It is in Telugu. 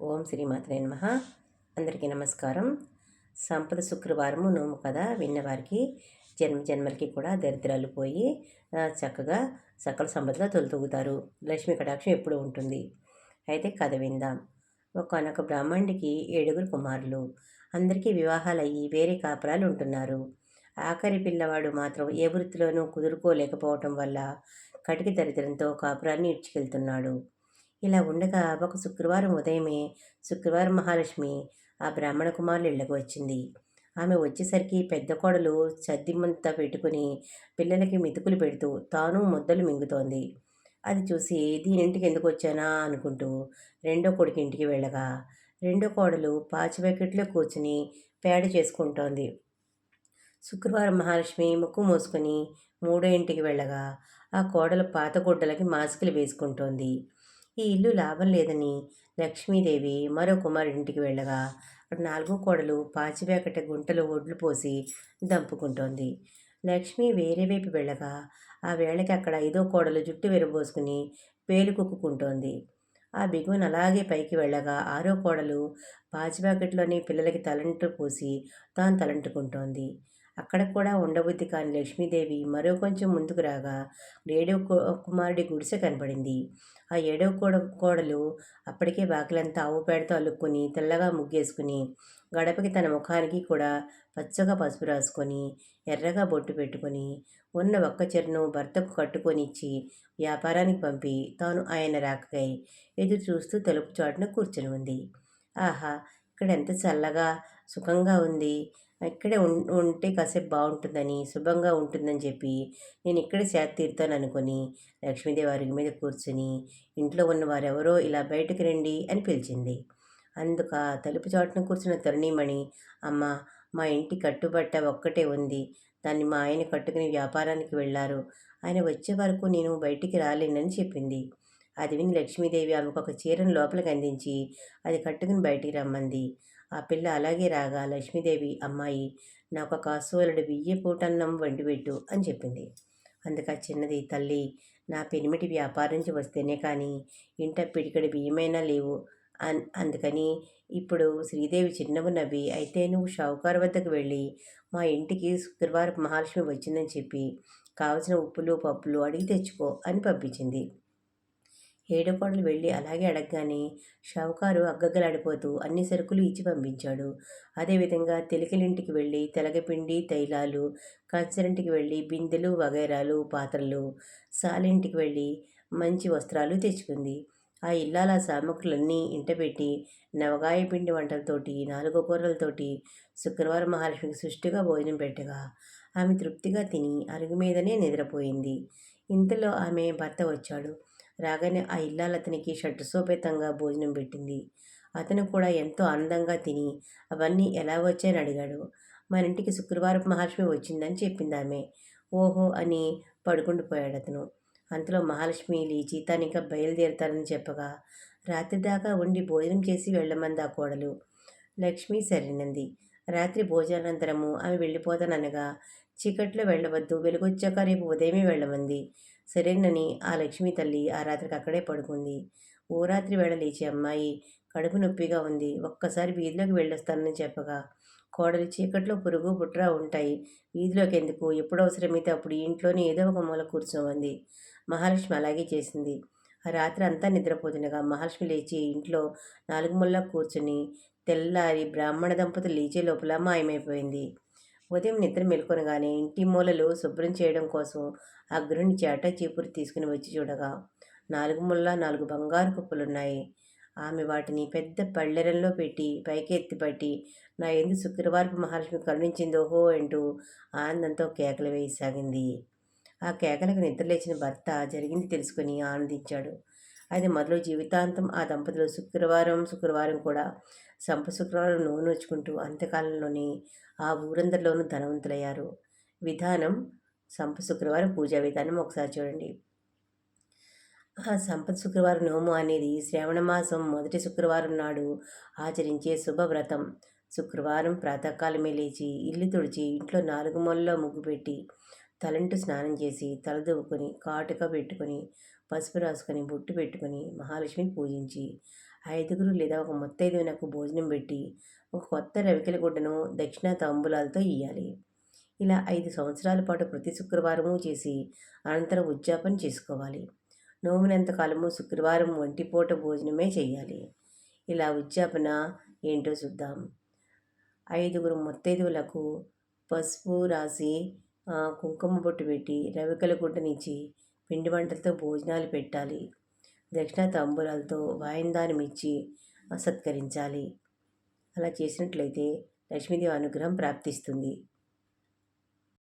ఓం శ్రీమాత్రే నమ. అందరికీ నమస్కారం. సంపద శుక్రవారము నోము కదా విన్నవారికి జన్మ జన్మలకి కూడా దరిద్రాలు పోయి చక్కగా సకల సంపదలో తొలతూగుతారు. లక్ష్మీ కటాక్షం ఎప్పుడు ఉంటుంది. అయితే కథ విందాం. ఒకనొక బ్రాహ్మణుడికి ఏడుగురు కుమారులు. అందరికీ వివాహాలు అయ్యి వేరే కాపురాలు ఉంటున్నారు. ఆఖరి పిల్లవాడు మాత్రం ఏ వృత్తిలోనూ కుదురుకోలేకపోవటం వల్ల కటికి దరిద్రంతో కాపురాన్ని ఇడ్చుకెళ్తున్నాడు. ఇలా ఉండగా ఒక శుక్రవారం ఉదయమే శుక్రవారం మహాలక్ష్మి ఆ బ్రాహ్మణ కుమారులు ఇళ్ళకు వచ్చింది. ఆమె వచ్చేసరికి పెద్ద కోడలు సద్దిమంత పెట్టుకుని పిల్లలకి మెతుకులు పెడుతూ తాను ముద్దలు మింగుతోంది. అది చూసి దీనింటికి ఎందుకు వచ్చానా అనుకుంటూ రెండో కొడుకు ఇంటికి వెళ్ళగా రెండో కోడలు పాచి పాచిబకెట్లో కూర్చుని పేడ చేసుకుంటోంది. శుక్రవారం మహాలక్ష్మి ముక్కు మూసుకొని మూడో ఇంటికి వెళ్ళగా ఆ కోడలు పాత గుడ్డలకి మాస్కులు వేసుకుంటోంది. ఈ ఇల్లు లాభం లేదని లక్ష్మీదేవి మరో కుమారుడింటికి వెళ్ళగా అక్కడ నాలుగో కోడలు పాచివేకట గుంటలో ఒడ్లు పోసి దంపుకుంటోంది. లక్ష్మి వేరే వైపు వెళ్ళగా ఆ వేళకి అక్కడ ఐదో కోడలు జుట్టు విరబోసుకుని పేలు కుక్కుంటోంది ఆ బిగువన అలాగే పైకి వెళ్ళగా ఆరో కోడలు పాచిపాకెట్లోని పిల్లలకి తలంటు పోసి తాను తలంటుకుంటోంది. అక్కడ కూడా ఉండబుద్ధి కాని లక్ష్మీదేవి మరో కొంచెం ముందుకు రాగా ఏడవ కుమారుడి గుడిసె కనపడింది. ఆ ఏడవ కోడ కోడలు అప్పటికే బాకలంతా ఆవు పేడతో అల్లుకొని తెల్లగా ముగ్గేసుకుని గడపకి తన ముఖానికి కూడా పచ్చగా పసుపు రాసుకొని ఎర్రగా బొట్టు పెట్టుకొని ఉన్న ఒక్క చెరును భర్తకు కట్టుకొని ఇచ్చి వ్యాపారానికి పంపి తాను ఆయన రాకకై ఎదురు చూస్తూ తలుపు చాటున కూర్చుని ఉంది. ఆహా! ఇక్కడ ఎంత చల్లగా సుఖంగా ఉంది. ఇక్కడే ఉంటే కాసేపు బాగుంటుందని శుభంగా ఉంటుందని చెప్పి నేను ఇక్కడే సేద తీరుతాను అనుకొని లక్ష్మీదేవి అరుగు మీద కూర్చుని ఇంట్లో ఉన్న వారెవరో ఇలా బయటకు రండి అని పిలిచింది. అందుక తలుపు చాటున కూర్చున్న తరుణీమణి అమ్మ మా ఇంటి కట్టుబట్ట ఒక్కటే ఉంది. దాన్ని మా ఆయన కట్టుకుని వ్యాపారానికి వెళ్ళారు. ఆయన వచ్చే వరకు నేను బయటికి రాలేనని చెప్పింది. అది విని లక్ష్మీదేవి ఆమెకు ఒక చీరను లోపలికి అందించి అది కట్టుకుని బయటికి రమ్మంది. ఆ పిల్ల అలాగే రాగా లక్ష్మీదేవి అమ్మాయి నాకు ఒక కాసోలడు బియ్య పూటన్నం వండిపెట్టు అని చెప్పింది. అందుక చిన్నది తల్లి నా పెనిమిటి వ్యాపారం నుంచి వస్తేనే కానీ ఇంట పిడికడి బియ్యమైనా లేవు అన్ అందుకని ఇప్పుడు శ్రీదేవి చిన్నవి నవ్వి అయితే నువ్వు షావుకారు వద్దకు వెళ్ళి మా ఇంటికి శుక్రవారం మహాలక్ష్మి వచ్చిందని చెప్పి కావలసిన ఉప్పులు పప్పులు అడిగి తెచ్చుకో అని పంపించింది. ఏడుకోడలు వెళ్ళి అలాగే అడగగానే షావుకారు అగ్గగ్గలాడిపోతూ అన్ని సరుకులు ఇచ్చి పంపించాడు. అదేవిధంగా తెలికలింటికి వెళ్ళి తెలగపిండి తైలాలు కంచరింటికి వెళ్ళి బిందెలు వగైరాలు పాత్రలు సాలింటికి వెళ్ళి మంచి వస్త్రాలు తెచ్చుకుంది. ఆ ఇల్లాల సామగ్రులన్నీ ఇంటపెట్టి నవగాయ పిండి వంటలతోటి నాలుగో కూరలతోటి శుక్రవారం మహాలక్ష్మికి సుష్టిగా భోజనం పెట్టగా ఆమె తృప్తిగా తిని అరుగు మీదనే నిద్రపోయింది. ఇంతలో ఆమె భర్త వచ్చాడు. రాగానే ఆ ఇల్లాలు అతనికి షట్టుసోపేతంగా భోజనం పెట్టింది. అతను కూడా ఎంతో ఆనందంగా తిని అవన్నీ ఎలా వచ్చాయని అడిగాడు. మన ఇంటికి శుక్రవారం మహాలక్ష్మి వచ్చిందని చెప్పింది ఆమె. ఓహో అని పడుకుండిపోయాడు అతను. అంతలో మహాలక్ష్మి లేచి తాను ఇంకా బయలుదేరుతానని చెప్పగా రాత్రి దాకా ఉండి భోజనం చేసి వెళ్ళమంది ఆ కోడలు. లక్ష్మి సరైనంది. రాత్రి భోజనానంతరము ఆమె వెళ్ళిపోతాననగా చీకట్లో వెళ్ళవద్దు. వెలుగొచ్చాక రేపు ఉదయమే వెళ్ళమంది. సరేనని ఆ లక్ష్మీ తల్లి ఆ రాత్రికి అక్కడే పడుకుంది. ఓ రాత్రి వేళ లేచి అమ్మాయి కడుపు నొప్పిగా ఉంది. ఒక్కసారి వీధిలోకి వెళ్ళొస్తానని చెప్పగా. కోడలి చీకట్లో పురుగు బుట్రా ఉంటాయి. వీధిలోకి ఎందుకు? ఎప్పుడు అవసరమైతే అప్పుడు ఇంట్లోనే ఏదో ఒక మూల కూర్చోమంది. మహాలక్ష్మి అలాగే చేసింది. ఆ రాత్రి అంతా నిద్రపోతుండగా మహాలక్ష్మి లేచి ఇంట్లో నాలుగు ముళ్ళ కూర్చుని తెల్లారి బ్రాహ్మణ దంపతులు లేచే లోపల మాయమైపోయింది. ఉదయం నిద్ర మెలుకొనగానే ఇంటి మూలలు శుభ్రం చేయడం కోసం ఆ గృహిణి చేట చీపురు తీసుకుని వచ్చి చూడగా నాలుగు ముళ్ళ నాలుగు బంగారు కుప్పలున్నాయి. ఆమె వాటిని పెద్ద పళ్ళెరంలో పెట్టి పైకి ఎత్తిపట్టి నా ఎందు శుక్రవారపు మహాలక్ష్మి కరుణించిందోహో అంటూ ఆనందంతో కేకలు వేయసాగింది. ఆ కేకలకు నిద్రలేచిన భర్త జరిగింది తెలుసుకుని ఆనందించాడు. అది మొదలు జీవితాంతం ఆ దంపతులు శుక్రవారం శుక్రవారం కూడా సంప శుక్రవారం నోనోచుకుంటూ అంత్యకాలంలోనే ఆ ఊరందరిలోనూ ధనవంతులయ్యారు. విధానం సంప శుక్రవారం పూజా విధానం ఒకసారి చూడండి. ఆ సంపద శుక్రవారం నోము అనేది శ్రావణ మాసం మొదటి శుక్రవారం నాడు ఆచరించే శుభవ్రతం శుక్రవారం ప్రాతకాలమే లేచి ఇల్లు తుడిచి ఇంట్లో నాలుగు మొల్లో ముగ్గు పెట్టి తలంటు స్నానం చేసి తలదువ్వుకొని కాటుక పెట్టుకొని పసుపు రాసుకొని బొట్టు పెట్టుకొని మహాలక్ష్మిని పూజించి ఐదుగురు లేదా ఒక ముత్తైదువునకు భోజనం పెట్టి ఒక కొత్త రవికల గుడ్డను దక్షిణ తాంబూలాలతో ఇయ్యాలి. ఇలా ఐదు సంవత్సరాల పాటు ప్రతి శుక్రవారము చేసి అనంతరం ఉద్యాపన చేసుకోవాలి. నోమినంత కాలము శుక్రవారం ఒంటిపూట భోజనమే చేయాలి. ఇలా ఉద్యాపన ఏంటో చూద్దాం. ఐదుగురు ముత్తైదువులకు పసుపు రాసి కుంకుమ బొట్టు పెట్టి రవికల గుడ్డనిచ్చి పిండి వంటలతో భోజనాలు పెట్టాలి. దక్షిణ తాంబూలాలతో వాయిందానం ఇచ్చి సత్కరించాలి అలా చేసినట్లయితే లక్ష్మీదేవి అనుగ్రహం ప్రాప్తిస్తుంది.